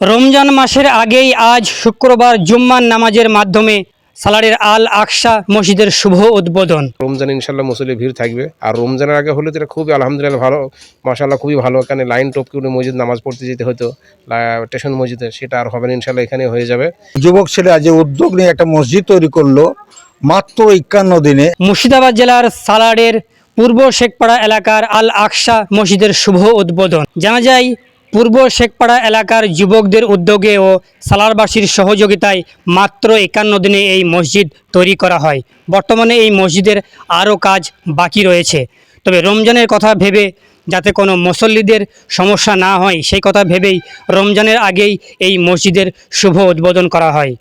রমজান মাসের আগেই আজ শুক্রবার জুম্মান নামাজের মাধ্যমে সালারের আল আকসা মসজিদের শুভ উদ্বোধন। রমজান ইনশাল্লাহ মুসলিম ভিড় থাকবে। আর রমজানের আগে হলে তো খুবই আলহামদুলিল্লাহ ভালো। মাসাল্লাহ খুবই ভালো। এখানে লাইন টপকে উঠে মসজিদ নামাজ পড়তে যেতে হতো। স্টেশন মসজিদে। সেটা আর হবে না ইনশাল্লাহ এখানে হয়ে যাবে। যুবক ছেলে আজ উদ্যোগ নিয়ে একটা মসজিদ তৈরি করল মাত্র একান্ন দিনে। মুর্শিদাবাদ জেলার সালারের পূর্ব শেখপাড়া এলাকার আল আকসা মসজিদের শুভ উদ্বোধন। জানা যায় পূর্ব শেখপাড়া এলাকার যুবকদের উদ্যোগে ও সালারবাসীর সহযোগিতায় মাত্র একান্ন দিনে এই মসজিদ তৈরি করা হয়। বর্তমানে এই মসজিদের আরও কাজ বাকি রয়েছে। তবে রমজানের কথা ভেবে যাতে কোনো মুসল্লিদের সমস্যা না হয়, সেই কথা ভেবেই রমজানের আগেই এই মসজিদের শুভ উদ্বোধন করা হয়।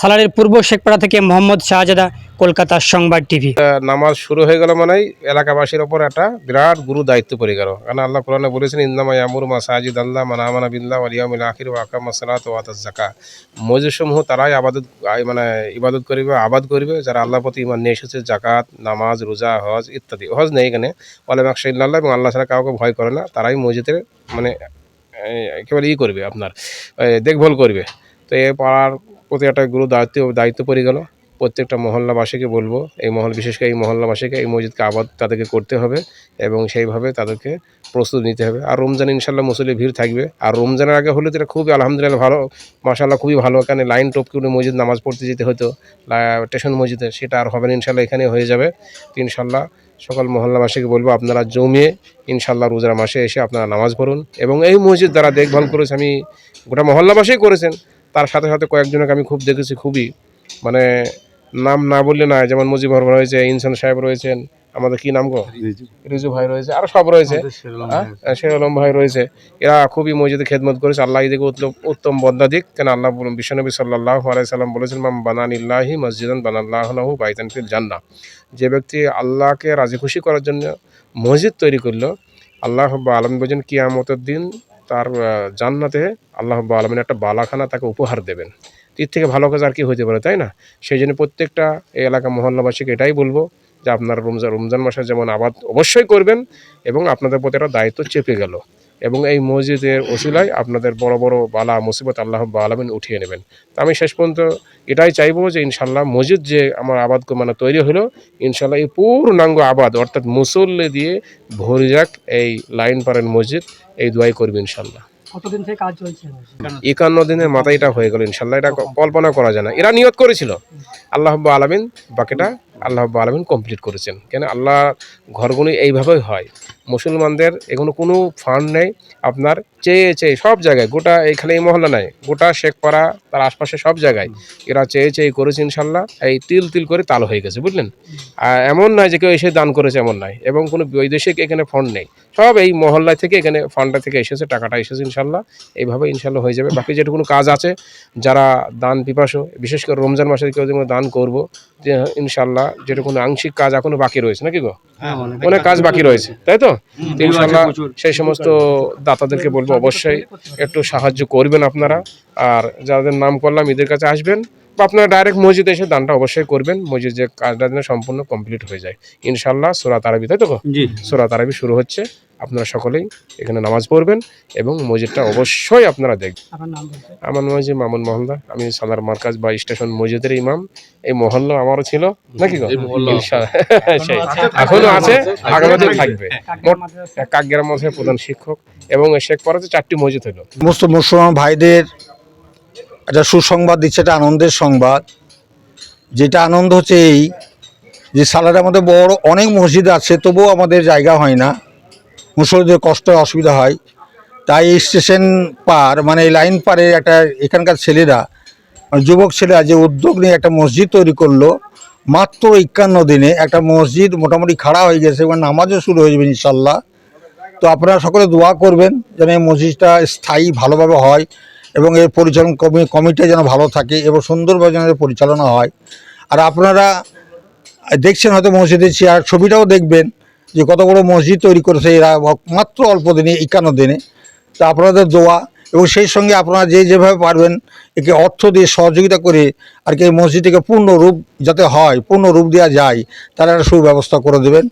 সালারের পূর্ব শেখপাড়া থেকে মোহাম্মদ শাহজাদা, কলকাতা সংবাদ টিভি। নামাজ শুরু হয়ে গেল মানে এলাকাবাসীর ওপর একটা বিরাট গুরু দায়িত্ব পড়ে গেল। কারণ আল্লাহ কোরআনে বলেছেন ইন্দামা ইয়ামুর মাসাজিদ আল্লাহ মানা বিল্লাহ আলিয়ামিল আখির ও আকাম সালাত ও আতাজ জাকা মসজিদ সমূহ তারাই আবাদত মানে ইবাদত করিবে, আবাদ করিবে, যারা আল্লাহ প্রতি ইমান নিয়ে এসেছে জাকাত নামাজ, রোজা, হজ ইত্যাদি। হজ নেই এখানে। অলেম আকশাইল্লাহ এবং আল্লাহ ছাড়া কাউকে ভয় করে না। তারাই মসজিদের মানে একেবারে ই করবে আপনার দেখভাল করবে। তো এ পাড়ার প্রতি একটা গুরু দায়িত্ব দায়িত্ব পড়ে গেল। প্রত্যেকটা মহল্লাবাসীকে বলব, এই মহল, বিশেষ করে এই মহল্লাবাসীকে, এই মসজিদকে আবাদ তাদেরকে করতে হবে এবং সেইভাবে তাদেরকে প্রস্তুত নিতে হবে। আর রমজান ইনশাল্লাহ মুসলিম ভিড় থাকবে। আর রমজানের আগে হলে তো এটা খুবই আলহামদুলিল্লাহ ভালো মাসাল্লাহ খুবই ভালো। এখানে লাইন টপকে উঠে মসজিদ নামাজ পড়তে যেতে হতো স্টেশন মসজিদে, সেটা আর হবে না ইনশাল্লাহ এখানে হয়ে যাবে। তো ইনশাল্লাহ সকল মহল্লাবাসীকে বলব, আপনারা জমিয়ে ইনশাল্লাহ রোজার মাসে এসে আপনারা নামাজ পড়ুন। এবং এই মসজিদ দ্বারা দেখভাল করেছে, আমি গোটা মহল্লাবাসী করেছেন তার সাথে সাথে কয়েকজনকে আমি খুব দেখেছি খুবই। মানে নাম না বললে না যেমন মুজিবর রয়েছে ইনসান সাহেব রয়েছেন আমাদের কি নাম গো? রিজু। ভাই রয়েছে আরও সব রয়েছে। হ্যাঁ শের আলম ভাই রয়েছে। এরা খুবই মসজিদে খেদমত করেছে আল্লাহ এদিকে উত্তম উত্তম বদলা দিক। কেন আল্লাহ বলুন বিশ্বনবী সাল্লাহ আলাইসাল্লাম বলেছেন মাম বানানিল্লাহি মসজিদান বানাল্লাহু বাইতান ফিল জান্নাহ। যে ব্যক্তি আল্লাহকে রাজি খুশি করার জন্য মসজিদ তৈরি করল আল্লাহ আলম বলছেন কিয়ামতের দিন তার জান্নাতে আল্লাহ আলমিন একটা বালাখানা তাকে উপহার দেবেন। তীর থেকে ভালো কাজ আর কি হতে পারে, তাই না? সেই জন্য প্রত্যেকটা এই এলাকা মহল্লাবাসীকে এটাই বলব যে আপনারা রমজান রমজান মাসে যেমন আবাদ অবশ্যই করবেন এবং আপনাদের প্রতি একটা দায়িত্ব চেপে গেল। এবং এই মসজিদের ওসিলায় আপনাদের বড় বড় বালা মুসিবত আল্লাহ আলমিন উঠিয়ে নেবেন। তো আমি শেষ পর্যন্ত এটাই চাইব যে ইনশাল্লাহ মসজিদ যে আমার আবাদ মানে তৈরি হলো ইনশাল্লাহ এই পূর্ণাঙ্গ আবাদ অর্থাৎ মুসল্লি দিয়ে ভরে যাক এই লাইন পারেন মসজিদ এই দোয়াই করবে ইনশাল্লাহ কতদিন থেকে কাজ চলছে একান্ন দিনের মাথায় এটা হয়ে গেল ইনশাল্লাহ এটা কল্পনা করা যায় না। এরা নিয়ত করেছিল। আল্লাহ আলমিন বাকিটা আল্লাহ আলমিন কমপ্লিট করেছেন। কেন? আল্লাহ ঘরগুলি এইভাবেই হয়। মুসলমানদের এগুলো কোনো ফান্ড নেই। আপনার চেয়ে চেয়ে সব জায়গায়, গোটা এখানে এই মহল্লা নাই, গোটা শেখপাড়া তার আশপাশে সব জায়গায়। এরা চেয়ে চেয়ে করেছে ইনশাল্লাহ এই তিল তিল করে তাল হয়ে গেছে বুঝলেন? আর এমন নয় যে কেউ এসে দান করেছে এমন নয় এবং কোনো বৈদেশিক এখানে ফান্ড নেই। সব এই মহল্লায় থেকে এখানে ফান্ডটা থেকে এসেছে টাকাটা এসেছে ইনশাল্লাহ। এইভাবে ইনশাল্লাহ হয়ে যাবে। বাকি যেটুকুনো কাজ আছে যারা দান পিপাসো বিশেষ করে রমজান মাসে কেউ যেন দান করব যে ইনশাল্লাহ যেটুকুনো আংশিক কাজ এখনও বাকি রয়েছে নাকি গো? অনেক কাজ বাকি রয়েছে তাই তো? তো ইনশাল্লাহ সেই সমস্ত দাতাদেরকে বলব অবশ্যই একটু সাহায্য করবেন আপনারা। আর যাদের নাম করলাম ঈদের কাছে আসবেন বা আপনারা ডাইরেক্ট মসজিদে এসে দানটা অবশ্যই করবেন। মসজিদ যে কাজটা যেন সম্পূর্ণ কমপ্লিট হয়ে যায়। ইনশাল্লাহ সোরাত আরবি তাই তো সোরাত আরবি শুরু হচ্ছে। আপনারা সকলেই এখানে নামাজ পড়বেন এবং মসজিদটা অবশ্যই আপনারা দেখবেন। আমার নাম হচ্ছে মামুন মহল্লা আমি সালার মার্কাজ বা স্টেশন মসজিদের ইমাম। এই মহল্লা আমারও ছিল নাকি সেই। এখনও আছে আগামীতে থাকবে। মোট কাকগ্রাম মধ্যে প্রধান শিক্ষক এবং শেখ পাড়াতে চারটি মসজিদ হলো। সমস্ত মুসলমান ভাইদের একটা সুসংবাদ দিচ্ছে একটা আনন্দের সংবাদ। যেটা আনন্দ হচ্ছে এই যে সালারের মধ্যে বড় অনেক মসজিদ আছে, তবুও আমাদের জায়গা হয় না। মুসলিমদের কষ্ট, অসুবিধা হয়। তাই স্টেশন পার মানে লাইন পারে একটা এখানকার ছেলেরা মানে যুবক ছেলেরা যে উদ্যোগ নিয়ে একটা মসজিদ তৈরি করল, মাত্র একান্ন দিনে একটা মসজিদ মোটামুটি খাড়া হয়ে গেছে এবং নামাজও শুরু হয়ে যাবে ইনশাল্লাহ। তো আপনারা সকলে দোয়া করবেন যেন এই মসজিদটা স্থায়ী, ভালোভাবে হয়। এবং এর পরিচালন কমি, কমিটি যেন ভালো থাকে এবং সুন্দরভাবে যেন পরিচালনা হয়। আর আপনারা দেখছেন হয়তো মসজিদের চেয়ার, ছবিটাও দেখবেন যে কত বড় মসজিদ তৈরি করেছে এরা মাত্র অল্প দিনে, একান্ন দিনে। তা আপনাদের দোয়া এবং সেই সঙ্গে আপনারা যে যেভাবে পারবেন একে অর্থ দিয়ে সহযোগিতা করে আর কি এই মসজিদটিকে পূর্ণ রূপ যাতে হয় পূর্ণ রূপ দেওয়া যায়, তারা সুব্যবস্থা করে দেবেন।